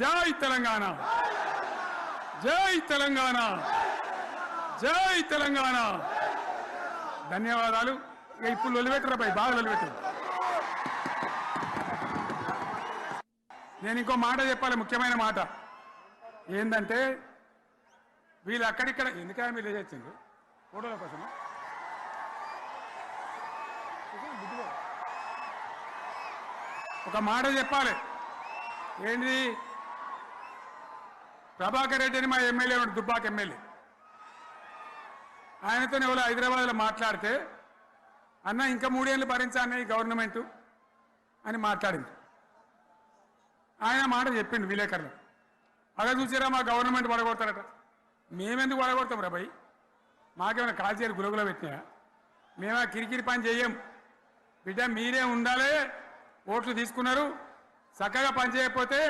జై తెలంగాణ. జై తెలంగాణ. జై తెలంగాణ. ధన్యవాదాలు. ఇక ఇప్పుడు లొలిపెట్టరు పై బాగా లొలిపెట్టరు నేను ఇంకో మాట చెప్పాలి ముఖ్యమైన మాట. ఏంటంటే వీళ్ళు అక్కడిక్కడ ఎందుకని మీరు లేచొచ్చిండ్రు ఫోటోల కోసం ఒక మాట చెప్పాలి. ఏంటి? ప్రభాకర్ రెడ్డి అని మా ఎమ్మెల్యే ఉన్నాడు దుబ్బాక ఎమ్మెల్యే. ఆయనతో ఎవరు హైదరాబాద్లో మాట్లాడితే అన్న ఇంకా మూడేళ్ళు భరించాలి ఈ గవర్నమెంట్ అని మాట్లాడింది. ఆయన మాట చెప్పిండు విలేకరులు. అలా చూసారా మా గవర్నమెంట్ పడగొడతారట మేమెందుకు పడగొడతాం రా భయ్ మాకేమైనా కాల్చేరు గులగుల పెట్టినా మేమా కిరికిరి పని చేయం. బిడ్డ మీరే ఉండాలి ఓట్లు తీసుకున్నారు. చక్కగా పని చేయకపోతే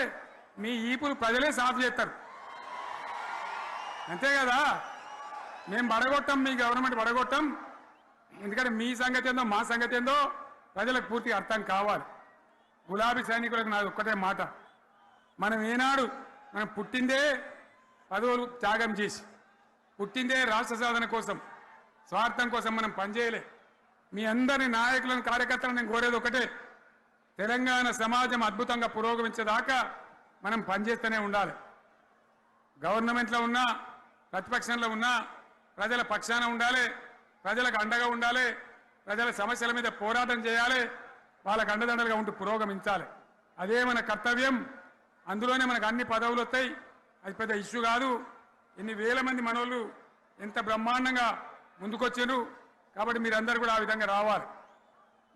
మీ ఈపులు ప్రజలే సాఫ్ చేస్తారు. అంతే కదా? మేము పడగొట్టాం మీ గవర్నమెంట్ పడగొట్టాం. ఎందుకంటే మీ సంగతి ఏందో మా సంగతి ఏందో ప్రజలకు పూర్తిగా అర్థం కావాలి. గులాబీ సైనికులకు నాది ఒక్కటే మాట. మనం ఏనాడు మనం పుట్టిందే పదవులు త్యాగం చేసి పుట్టిందే రాష్ట్ర సాధన కోసం స్వార్థం కోసం మనం పనిచేయలే. మీ అందరి నాయకులను కార్యకర్తలను నేను కోరేది ఒకటే. తెలంగాణ సమాజం అద్భుతంగా పురోగమించేదాకా మనం పనిచేస్తూనే ఉండాలి. గవర్నమెంట్లో ఉన్నా ప్రతిపక్షంలో ఉన్నా ప్రజల పక్షాన ఉండాలి ప్రజలకు అండగా ఉండాలి ప్రజల సమస్యల మీద పోరాటం చేయాలి వాళ్ళకు అండదండలుగా ఉంటూ పురోగమించాలి. అదే మన కర్తవ్యం. అందులోనే మనకు అన్ని పదవులు వస్తాయి. అది పెద్ద ఇష్యూ కాదు. ఎన్ని వేల మంది మనోళ్ళు ఎంత బ్రహ్మాండంగా ముందుకొచ్చారు. కాబట్టి మీరందరూ కూడా ఆ విధంగా రావాలి.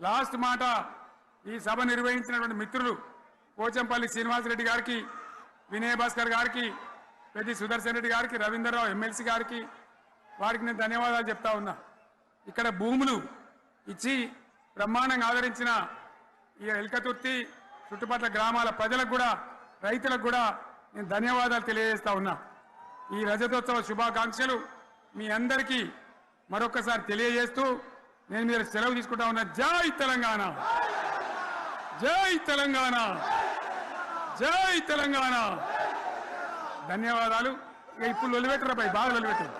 లాస్ట్ మాట ఈ సభ నిర్వహించినటువంటి మిత్రులు పోచంపల్లి శ్రీనివాసరెడ్డి గారికి వినయ్ భాస్కర్ గారికి పెద్ది సుదర్శన్ రెడ్డి గారికి రవీందర్రావు ఎమ్మెల్సీ గారికి వారికి నేను ధన్యవాదాలు చెప్తా ఉన్నా. ఇక్కడ భూములు ఇచ్చి బ్రహ్మాండంగా ఆదరించిన ఈ ఎల్కతుర్తి చుట్టుపక్కల గ్రామాల ప్రజలకు కూడా రైతులకు కూడా నేను ధన్యవాదాలు తెలియజేస్తా ఉన్నా. ఈ రజతోత్సవ శుభాకాంక్షలు మీ అందరికీ మరొకసారి తెలియజేస్తూ నేను మీరు సెలవు తీసుకుంటా ఉన్నా. జై తెలంగాణ! జై తెలంగాణ! జై తెలంగాణ! ధన్యవాదాలు. ఇప్పుడు లొలిపెట్టరా పై బాగా లొలిపెట్టారు